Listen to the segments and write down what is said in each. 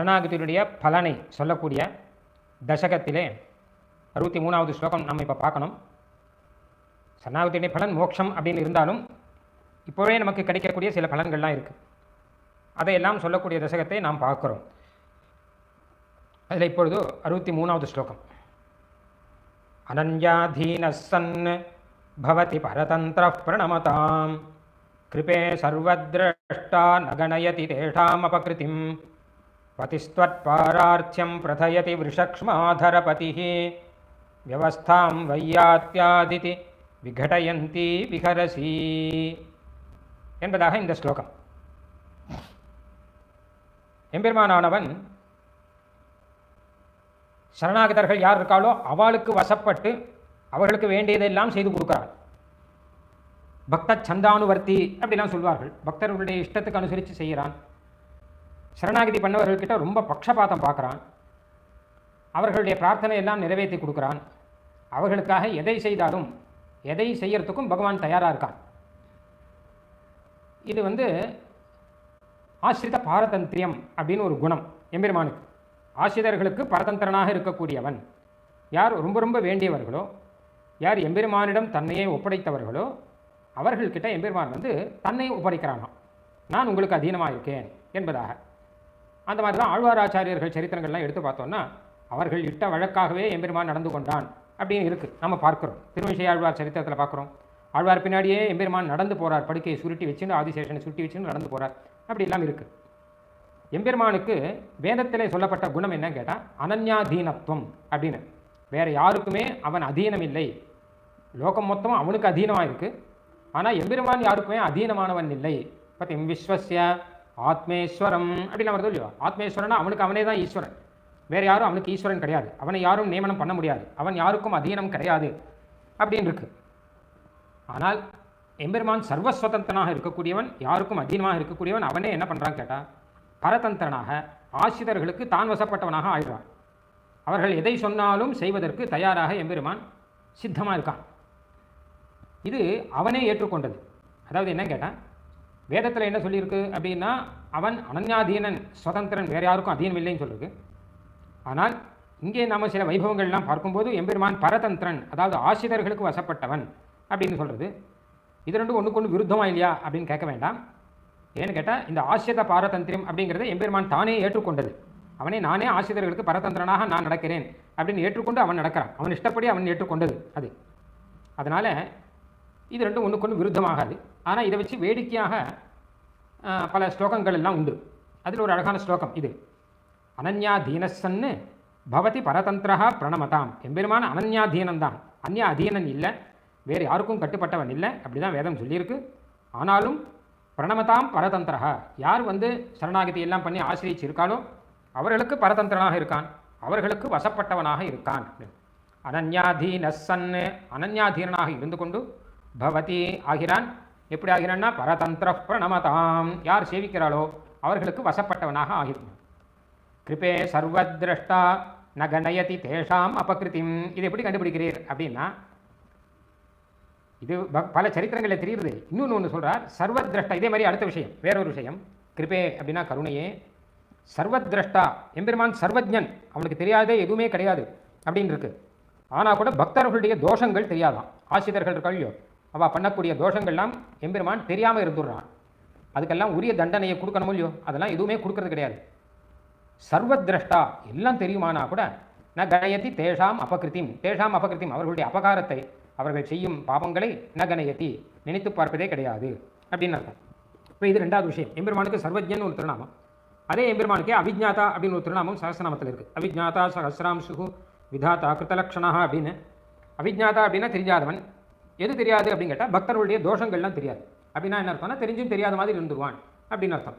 சரணாகதியுடைய பலனை சொல்லக்கூடிய தசகத்திலே அறுபத்தி மூணாவது ஸ்லோகம் நம்ம இப்போ பார்க்கணும். சரணாகதியுடைய பலன் மோட்சம் அப்படின்னு இருந்தாலும் இப்போவே நமக்கு கிடைக்கக்கூடிய சில பலன்கள்லாம் இருக்குது அதையெல்லாம் சொல்லக்கூடிய தசகத்தை நாம் பார்க்குறோம். அதில் இப்பொழுது அறுபத்தி மூணாவது ஸ்லோகம். அனன்யாதீன சன் பவதி பரதந்திர பிரணமதாம். கிருபே சர்வத்ரஷ்டா நகணயதி தேஷாமபகிருதிம் பதிஸ்த்வத்பாரார்த்தியம் பிரதயதி விருஷக்ஷ்மாதரபதிः வியவஸ்தாம் வையாத்யாதிதி விகடயந்தி விகரசி என்பதாக இந்த ஸ்லோகம். எம்பெருமானானவன் சரணாகதர்கள் யார் இருக்காளோ அவளுக்கு வசப்பட்டு அவர்களுக்கு வேண்டியதெல்லாம் செய்து கொடுக்குறாள். பக்த சந்தானுவர்த்தி அப்படிலாம் சொல்வார்கள். பக்தர்களுடைய இஷ்டத்துக்கு அனுசரித்து செய்கிறான். சரணாகதி பண்ணவர்கள்கிட்ட ரொம்ப பக்ஷபாதம் பார்க்குறான். அவர்களுடைய பிரார்த்தனை எல்லாம் நிறைவேற்றி கொடுக்குறான். அவர்களுக்காக எதை செய்தாலும் எதை செய்யறதுக்கும் பகவான் தயாராக இருக்கான். இது வந்து ஆசிரித பாரதந்திரியம் அப்படின்னு ஒரு குணம் எம்பெருமானுக்கு. ஆசிரியர்களுக்கு பரதந்திரனாக இருக்கக்கூடியவன் யார் ரொம்ப ரொம்ப வேண்டியவர்களோ யார் எம்பெருமானிடம் தன்னையே ஒப்படைத்தவர்களோ அவர்கள்கிட்ட எம்பெருமான் வந்து தன்னை ஒப்படைக்கிறானாம். நான் உங்களுக்கு அதீனமாக இருக்கேன் என்பதாக. அந்த மாதிரி தான் ஆழ்வாராச்சாரியர்கள் சரித்திரங்கள்லாம் எடுத்து பார்த்தோம்னா அவர்கள் இட்ட வழக்காகவே எம்பெருமான் நடந்து கொண்டான் அப்படின்னு இருக்குது நம்ம பார்க்குறோம். திருமிஷை ஆழ்வார் சரித்திரத்தில் பார்க்குறோம். ஆழ்வார் பின்னாடியே எம்பெருமான் நடந்து போகிறார் படுக்கையை சுருட்டி வச்சுன்னு ஆதிசேஷனை சுருட்டி வச்சுன்னு நடந்து போகிறார் அப்படி எல்லாம் இருக்குது எம்பெருமானுக்கு வேதத்திலே சொல்லப்பட்ட குணம் என்னன்னு கேட்டால் அனன்யாதீனத்துவம் அப்படின்னு. வேறு யாருக்குமே அவன் அதீனம் இல்லை. லோகம் மொத்தம் அவனுக்கு அதீனமாக இருக்குது ஆனால் எம்பெருமான் யாருக்குமே அதீனமானவன் இல்லை. பார்த்தீங்க விஸ்வசிய ஆத்மேஸ்வரம் அப்படின்னு வருது இல்லையோ ஆத்மேஸ்வரனா அவனுக்கு அவனே தான் ஈஸ்வரன். வேறு யாரும் அவனுக்கு ஈஸ்வரன் கிடையாது. அவனை யாரும் நியமனம் பண்ண முடியாது. அவன் யாருக்கும் அதீனம் கிடையாது அப்படின்னு இருக்கு. ஆனால் எம்பெருமான் சர்வஸ்வதந்திரனாக இருக்கக்கூடியவன் யாருக்கும் அதீனமாக இருக்கக்கூடியவன் அவனே என்ன பண்ணுறான் கேட்டால் பரதந்திரனாக ஆசிரியர்களுக்கு தான் வசப்பட்டவனாக ஆயிடுவான். அவர்கள் எதை சொன்னாலும் செய்வதற்கு தயாராக எம்பெருமான் சித்தமாக இருக்கான். இது அவனே ஏற்றுக்கொண்டது. அதாவது என்ன கேட்டால் வேதத்தில் என்ன சொல்லியிருக்கு அப்படின்னா அவன் அனன்யாதீனன் சுதந்திரன் வேறு யாருக்கும் அதீனம் இல்லைன்னு சொல்லிருக்கு ஆனால் இங்கே நாம் சில வைபவங்கள்லாம் பார்க்கும்போது எம்பெருமான் பரதந்திரன் அதாவது ஆசிரியர்களுக்கு வசப்பட்டவன் அப்படின்னு சொல்கிறது இது ரெண்டும் ஒன்று கொண்டு விருத்தமாக இல்லையா அப்படின்னு கேட்க வேண்டாம். ஏன்னு கேட்டால் இந்த ஆசிரித பாரதந்திரம் அப்படிங்கிறத எம்பெருமான் தானே ஏற்றுக்கொண்டது. அவனே நானே ஆசிரியர்களுக்கு பரதந்திரனாக நான் நடக்கிறேன் அப்படின்னு ஏற்றுக்கொண்டு அவன் நடக்கிறான். அவன் இஷ்டப்படி அவன் ஏற்றுக்கொண்டது அது. அதனால் இது ரெண்டும் ஒன்றுக்கு ஒன்று விருத்தமாகாது. ஆனால் இதை வச்சு வேடிக்கையாக பல ஸ்லோகங்கள் எல்லாம் உண்டு. அதில் ஒரு அழகான ஸ்லோகம் இது. அனன்யா தீனசன்னு பவதி பரதந்திரா பிரணமதாம். எம்பெருமான அனன்யா தீனந்தான் அந்நிய அதீனன் இல்லை. வேறு யாருக்கும் கட்டுப்பட்டவன் இல்லை. அப்படி தான் வேதம் சொல்லியிருக்கு. ஆனாலும் பிரணமதாம் பரதந்திரா யார் வந்து சரணாகதி எல்லாம் பண்ணி ஆசிரயிச்சுருக்கானோ அவர்களுக்கு பரதந்திரனாக இருக்கான். அவர்களுக்கு வசப்பட்டவனாக இருக்கான். அனன்யாதீன சன்னு அனன்யாதீனனாக இருந்து கொண்டு பவதி ஆகிறான். எப்படி ஆகிறான்னா பரதந்திர பிரணமதாம். யார் சேவிக்கிறாளோ அவர்களுக்கு வசப்பட்டவனாக ஆகிறான். கிருபே சர்வத்ரஷ்டா நகநயதி தேஷாம் அபகிருதிம் இது எப்படி கண்டுபிடிக்கிறீர் அப்படின்னா இது ப- பல சரித்திரங்களில் தெரியுது இன்னொன்று ஒன்று சொல்கிறார் சர்வத்ரஷ்டா இதே மாதிரி அடுத்த விஷயம் வேறொரு விஷயம். கிருபே அப்படின்னா கருணையே. சர்வத்ரஷ்டா எம்பெருமான் சர்வஜன் அவனுக்கு தெரியாதே எதுவுமே கிடையாது அப்படின்னு இருக்கு ஆனால் கூட பக்தர்களுடைய தோஷங்கள் தெரியாதான். ஆசிரியர்கள் இருக்காளியோ அவள் பண்ணக்கூடிய தோஷங்கள்லாம் எம்பெருமான் தெரியாமல் இருந்துடுறான். அதுக்கெல்லாம் உரிய தண்டனையை கொடுக்கணுமோ இல்லையோ? அதெல்லாம் எதுவுமே கொடுக்கறது கிடையாது. சர்வத்ரஷ்டா எல்லாம் தெரியுமானா கூட ந கணயத்தி தேஷாம் அபகிருத்திம். தேஷாம் அபகிருத்திம் அவர்களுடைய அபகாரத்தை அவர்கள் செய்யும் பாவங்களை ந கணயத்தி நினைத்து பார்ப்பதே கிடையாது அப்படின்னு அர்த்தம். இப்போ இது ரெண்டாவது விஷயம். எம்பெருமானுக்கு சர்வஜன் ஒரு திருநாமம். அதே எம்பெருமானுக்கே அவிஜ்ஞாதா அப்படின்னு ஒரு திருநாமம் சகசிரநாமத்தில் இருக்குது அவிஜ்ஞாதா சகசிராம்சு விதாதா கிருத்தலக்ஷணா அப்படின்னு. அவிஜ்ஞாதா அப்படின்னா தெரிஞ்சாதவன் எது தெரியாது அப்படின்னு கேட்டால் பக்தர்களுடைய தோஷங்கள்லாம் தெரியாது. அப்படின்னா என்ன அர்த்தம்னா தெரிஞ்சும் தெரியாத மாதிரி இருந்துருவான் அப்படின்னு அர்த்தம்.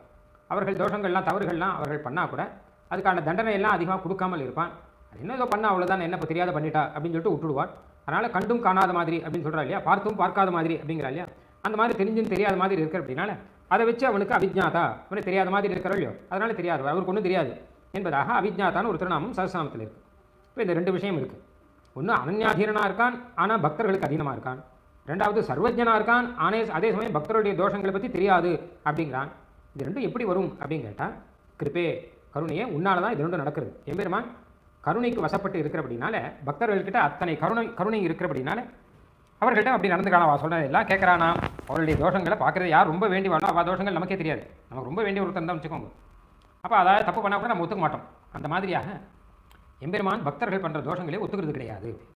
அவர்கள் தோஷங்கள்லாம் தவறுகள்லாம் அவர்கள் பண்ணால் கூட அதுக்கான தண்டனை எல்லாம் அதிகமாக கொடுக்காமல் இருப்பான். அது என்ன ஏதோ பண்ணா அவ்வளோதான் என்ன இப்போ தெரியாத பண்ணிட்டா அப்படின்னு சொல்லிட்டு விட்டுடுவான். அதனால் கண்டும் காணாத மாதிரி அப்படின்னு சொல்கிறா இல்லையா? பார்த்தும் பார்க்காத மாதிரி அப்படிங்கிறா இல்லையா? அந்த மாதிரி தெரிஞ்சும் தெரியாத மாதிரி இருக்கிற அப்படின்னால அதை வச்சு அவனுக்கு அவிஜாதா அவனுக்கு தெரியாத மாதிரி இருக்கிறோ இல்லையோ? அதனால் தெரியாது அவருக்கு ஒன்றும் தெரியாது என்பதாக அவிஜ்ஞாதான்னு ஒரு திருநாமம் சரசாமத்தில் இருக்குது இப்போ இந்த ரெண்டு விஷயம் இருக்குது ஒன்று அனன்யாதீரனாக இருக்கான் ஆனால் பக்தர்களுக்கு அதீனமாக இருக்கான். ரெண்டாவது சர்வஜனாக இருக்கான் ஆனே அதே சமயம் பக்தருடைய தோஷங்களை பற்றி தெரியாது அப்படிங்கிறான். இது ரெண்டும் எப்படி வரும் அப்படின்னு கேட்டால் கிருப்பே கருணையே உன்னால தான் இது ரெண்டும் நடக்கிறது. எம்பெருமான் கருணைக்கு வசப்பட்டு இருக்கிறபடினால பக்தர்கள்கிட்ட அத்தனை கருணை கருணை இருக்கிறபடினால அவர்கள்ட்ட அப்படி நடந்துக்கலாம் சொல்கிறது எல்லாம் கேட்குறானா அவருடைய தோஷங்களை பார்க்குறது யார் ரொம்ப வேண்டி வாழோ அவள் தோஷங்கள் நமக்கே தெரியாது. நமக்கு ரொம்ப வேண்டிய ஒருத்தன் தான் வச்சுக்கோங்க. அப்போ அதாவது தப்பு பண்ணால் கூட நம்ம ஒத்துக்க மாட்டோம். அந்த மாதிரியாக எம்பெருமான் பக்தர்கள் பண்ணுற தோஷங்களே ஒத்துக்கிறது கிடையாது.